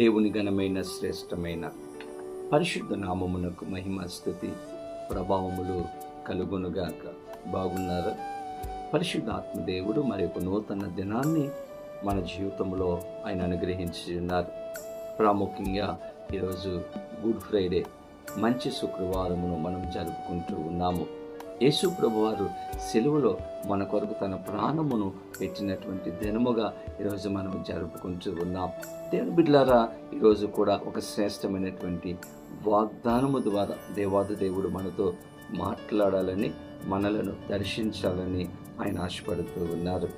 దేవుని ఘనమైన శ్రేష్టమైన పరిశుద్ధ నామమునకు మహిమ స్థుతి ప్రభావములు కలుగునుగాక. బాగున్నారు? పరిశుద్ధాత్మ దేవుడు మరి ఒక నూతన దినాన్ని మన జీవితంలో ఆయన అనుగ్రహించి ఉన్నారు ప్రాముఖ్యంగా ఈరోజు గుడ్ ఫ్రైడే మంచి శుక్రవారమును మనం జరుపుకుంటూ ఉన్నాము. యేసు ప్రభువారు సెలువులో మన కొరకు తన ప్రాణమును పెట్టినటువంటి దినముగా ఈరోజు మనం జరుపుకుంటూ ఉన్నాం. దేవుని బిడ్డలారా ఈరోజు కూడా ఒక శ్రేష్టమైనటువంటి వాగ్దానము ద్వారా దేవాది దేవుడు మనతో మాట్లాడాలని మనలను దర్శించాలని ఆయన ఆశపడుతూ ఉన్నారు.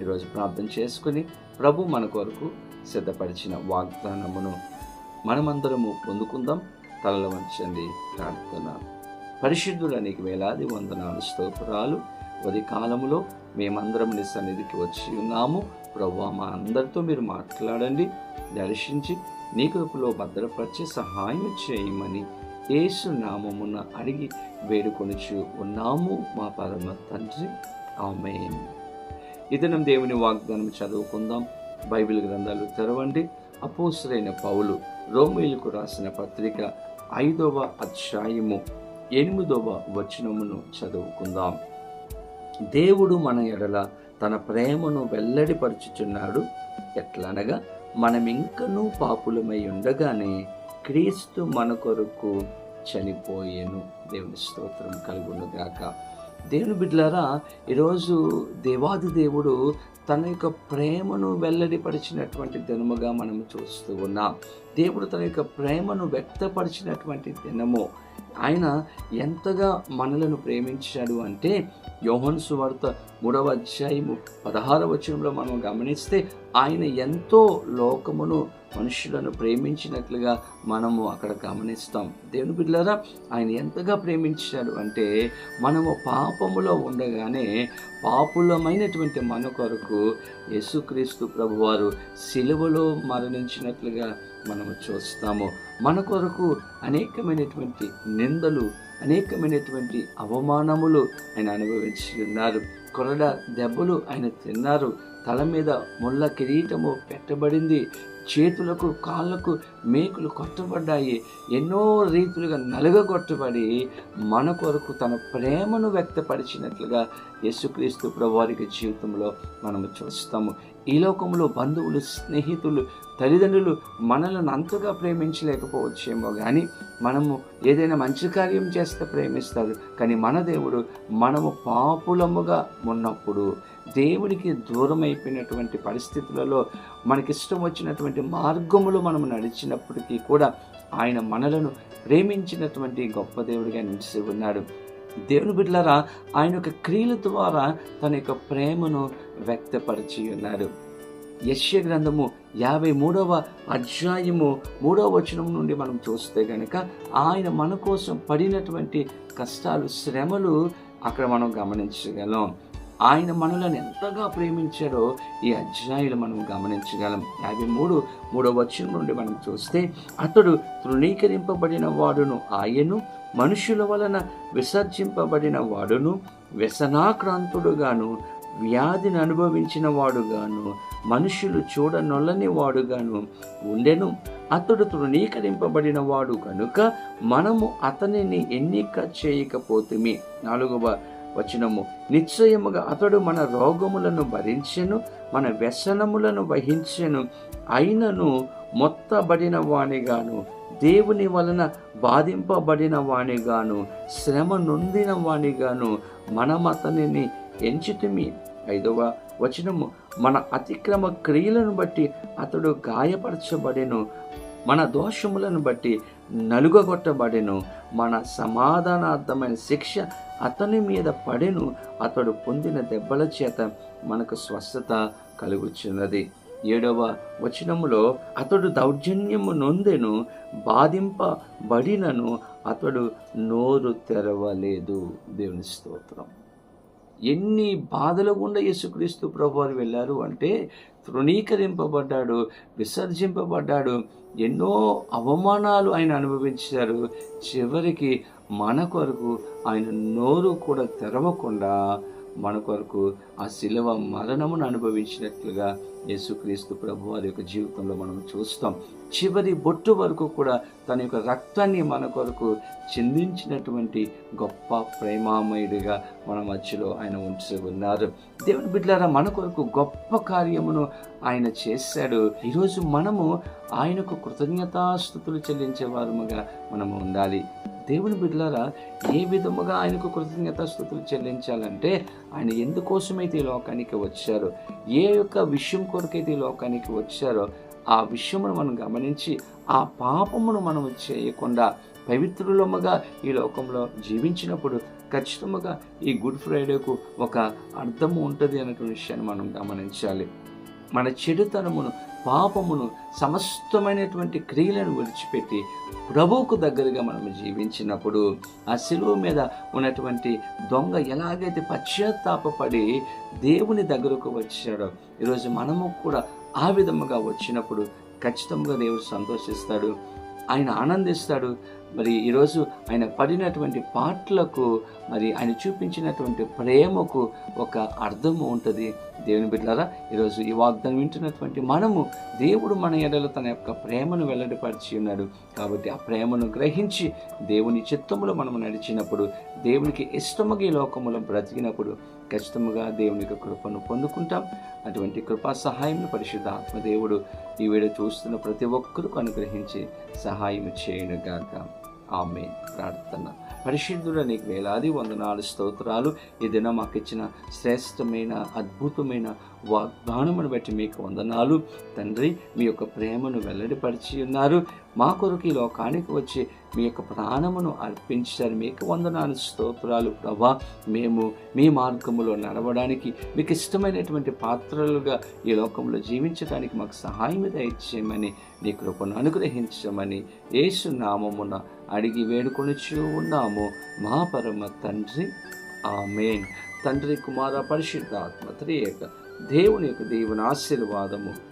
ఈరోజు ప్రార్థన చేసుకుని ప్రభు మన కొరకు సిద్ధపరిచిన వాగ్దానమును మనమందరము పొందుకుందాం. తలల వంచండి ప్రార్థన. పరిశుద్ధుల వేలాది వందనాలు స్తోత్రాలు. ఉదయ కాలములో మేమందరం నీ సన్నిధికి వచ్చి ఉన్నాము. ప్రభు మా అందరితో మీరు మాట్లాడండి దర్శించి నీ కృపలో భద్రపరిచి సహాయం చేయమని యేసు నామమున అడిగి వేడుకొనిచు ఉన్నాము మా పరమ తండ్రి. ఆమెన్. ఇదనం దేవుని వాగ్దానం చదువుకుందాం. బైబిల్ గ్రంథాలు తెరవండి. అపోసరైన పౌలు రోమిలకు రాసిన పత్రిక ఐదవ అధ్యాయము ఎనిమిదవ వచనమును చదువుకుందాం. దేవుడు మన ఎడల తన ప్రేమను వెల్లడిపరుచుచున్నాడు. ఎట్లనగా మనం పాపులమై ఉండగానే క్రీస్తు మన కొరకు చనిపోయేను. దేవుని స్తోత్రం కలుగునుగాక దేవుని బిడ్డలారా ఈరోజు దేవాది దేవుడు తన యొక్క ప్రేమను వెల్లడిపరిచినటువంటి దినముగా మనం చూస్తూ ఉన్నాం. దేవుడు తన యొక్క ప్రేమను వ్యక్తపరిచినటువంటి దినము. ఆయన ఎంతగా మనలను ప్రేమించాడు అంటే యోహన్ సువార్త మూడవ అధ్యాయము పదహారవ వచనంలో మనం గమనిస్తే ఆయన ఎంతో లోకమును మనుషులను ప్రేమించినట్లుగా మనము అక్కడ గమనిస్తాం. దేవుని బిడ్డలారా ఆయన ఎంతగా ప్రేమించాడు అంటే మనము పాపములో ఉండగానే పాపులమైనటువంటి మన కొరకు యేసుక్రీస్తు ప్రభువారు సిలువలో మరణించినట్లుగా మనము చూస్తాము. మన కొరకు అనేకమైనటువంటి నిందలు అనేకమైనటువంటి అవమానములు ఆయన అనుభవించి ఉన్నారు. కొరడ దెబ్బలు ఆయన తిన్నారు. తల మీద ముళ్ళ కిరీటము పెట్టబడింది. చేతులకు కాళ్ళకు మేకులు కొట్టబడ్డాయి. ఎన్నో రీతులుగా నలుగగొట్టబడి మన కొరకు తన ప్రేమను వ్యక్తపరిచినట్లుగా యేసుక్రీస్తు ప్రభువారికి జీవితంలో మనము చూస్తాము. ఈ లోకంలో బంధువులు స్నేహితులు తల్లిదండ్రులు మనలను అంతగా ప్రేమించలేకపోవచ్చేమో కానీ మనము ఏదైనా మంచి కార్యం చేస్తే ప్రేమిస్తారు. కానీ మన దేవుడు మనము పాపులముగా ఉన్నప్పుడు దేవుడికి దూరం అయిపోయినటువంటి పరిస్థితులలో మనకిష్టం వచ్చినటువంటి మార్గములు మనం నడిచినప్పటికీ కూడా ఆయన మనలను ప్రేమించినటువంటి గొప్ప దేవుడిగా నిలిచి ఉన్నాడు. దేవుని బిడ్డలారా ఆయన యొక్క క్రియల ద్వారా తన యొక్క ప్రేమను వ్యక్తపరిచి ఉన్నారు. యశ్య గ్రంథము యాభై మూడవ అధ్యాయము మూడవ వచనం నుండి మనం చూస్తే గనక ఆయన మన కోసం పడినటువంటి కష్టాలు శ్రమలు అక్కడ మనం గమనించగలం. ఆయన మనలను ఎంతగా ప్రేమించాడో ఈ అధ్యాయులు మనం గమనించగలం. యాభై మూడు మూడవ వచ్చిన నుండి మనం చూస్తే అతడు తృణీకరింపబడిన వాడును ఆయను మనుషుల వలన విసర్జింపబడిన వాడును వ్యసనాక్రాంతుడుగాను వ్యాధిని అనుభవించిన వాడుగాను మనుషులు చూడనొల్లని వాడుగాను ఉండెను. అతడు తృణీకరింపబడిన వాడు కనుక మనము అతనిని ఎన్నిక చేయకపోతుమి. నాలుగవ వచనము. నిశ్చయముగా అతడు మన రోగములను భరించెను మన వ్యసనములను వహించెను. అయినను మొత్తబడిన వానిగాను దేవుని వలన బాధింపబడిన వానిగాను శ్రమ నొందిన వానిగాను మనం ఎంచుతుమి. ఐదవ వచనము. మన అతిక్రమ క్రియలను బట్టి అతడు గాయపరచబడెను. మన దోషములను బట్టి నలుగగొట్టబడెను. మన సమాధానార్థమైన శిక్ష అతని మీద పడెను. అతడు పొందిన దెబ్బల చేత మనకు స్వస్థత కలుగుచున్నది. ఏడవ వచనములో అతడు దౌర్జన్యము నొందెను బాధింపబడినను అతడు నోరు తెరవలేదు. దేవుని స్తోత్రం. ఎన్ని బాధల గుండా యేసుక్రీస్తు ప్రభువారు వెళ్ళారు అంటే తృణీకరింపబడ్డాడు విసర్జింపబడ్డాడు ఎన్నో అవమానాలు ఆయన అనుభవించారు. చివరికి మన కొరకు ఆయన నోరు కూడా తెరవకుండా మన కొరకు ఆ శిలువ మరణమును అనుభవించినట్లుగా యేసుక్రీస్తు ప్రభు వారి యొక్క జీవితంలో మనం చూస్తాం. చివరి బొట్టు వరకు కూడా తన యొక్క రక్తాన్ని మన కొరకు చెందించినటువంటి గొప్ప ప్రేమామయుడిగా మన మధ్యలో ఆయన ఉంచి ఉన్నారు. దేవుని బిడ్డారా మన కొరకు గొప్ప కార్యమును ఆయన చేశాడు. ఈరోజు మనము ఆయనకు కృతజ్ఞతాస్థుతులు చెల్లించే వారముగా మనము ఉండాలి. దేవుని బిడ్డలారా ఏ విధముగా ఆయనకు కృతజ్ఞతాస్థుతులు చెల్లించాలంటే ఆయన ఎందుకోసమైతే ఈ లోకానికి వచ్చారో ఏ యొక్క విషయం కొరకైతే ఈ లోకానికి వచ్చారో ఆ విషయమును మనం గమనించి ఆ పాపమును మనం చేయకుండా పవిత్రులముగా ఈ లోకంలో జీవించినప్పుడు ఖచ్చితంగా ఈ గుడ్ ఫ్రైడేకు ఒక అర్థము ఉంటుంది అనేటువంటి విషయాన్ని మనం గమనించాలి. మన చెడుతనమును పాపమును సమస్తమైనటువంటి క్రియలను విడిచిపెట్టి ప్రభువుకు దగ్గరగా మనం జీవించినప్పుడు ఆ శిలువ మీద ఉన్నటువంటి దొంగ ఎలాగైతే పశ్చాత్తాపడి దేవుని దగ్గరకు వచ్చాడో ఈరోజు మనము కూడా ఆ విధముగా వచ్చినప్పుడు ఖచ్చితంగా దేవుడు సంతోషిస్తాడు ఆయన ఆనందిస్తాడు మరి ఈరోజు ఆయన పడినటువంటి పాటలకు మరి ఆయన చూపించినటువంటి ప్రేమకు ఒక అర్థము ఉంటుంది. దేవుని బిడ్డారా ఈరోజు ఈ వాగ్దానం వింటున్నటువంటి మనము దేవుడు మన ఎడలో తన యొక్క ప్రేమను వెల్లడిపరిచి ఉన్నాడు. కాబట్టి ఆ ప్రేమను గ్రహించి దేవుని చిత్తములో మనము నడిచినప్పుడు దేవునికి ఇష్టముగా ఈ లోకములో బ్రతికినప్పుడు ఖచ్చితంగా దేవుని యొక్క కృపను పొందుకుంటాం. అటువంటి కృపా సహాయం పరిశుద్ధ ఆత్మదేవుడు ఈ వీడియో చూస్తున్న ప్రతి ఒక్కరికి అనుగ్రహించి సహాయం చేయనుగాక. ఆమె ప్రార్థన. పరిశుద్ధుడ నీకు వేలాది వందనాలు స్తోత్రాలు. ఈ దినం మాకు ఇచ్చిన శ్రేష్టమైన అద్భుతమైన వాగ్దానమును బట్టి మీకు వందనాలు. తండ్రి మీ యొక్క ప్రేమను వెల్లడిపరిచి ఉన్నారు. మా కొరకు ఈ లోకానికి వచ్చి మీ యొక్క ప్రాణమును అర్పించారు మీకు వందనాలు స్తోత్రాలు. ప్రభా మేము మీ మార్గములో నడవడానికి మీకు ఇష్టమైనటువంటి పాత్రలుగా ఈ లోకంలో జీవించడానికి మాకు సహాయం దయచేయమని నీ కృపను అనుగ్రహించమని యేసు నామమున అడిగి వేడుకొనిచూ ఉన్నాము. మా పరమ తండ్రి ఆమెన్. తండ్రి కుమార పరిశుద్ధాత్మ త్రియేక దేవుని యొక్క దేవుని ఆశీర్వాదము.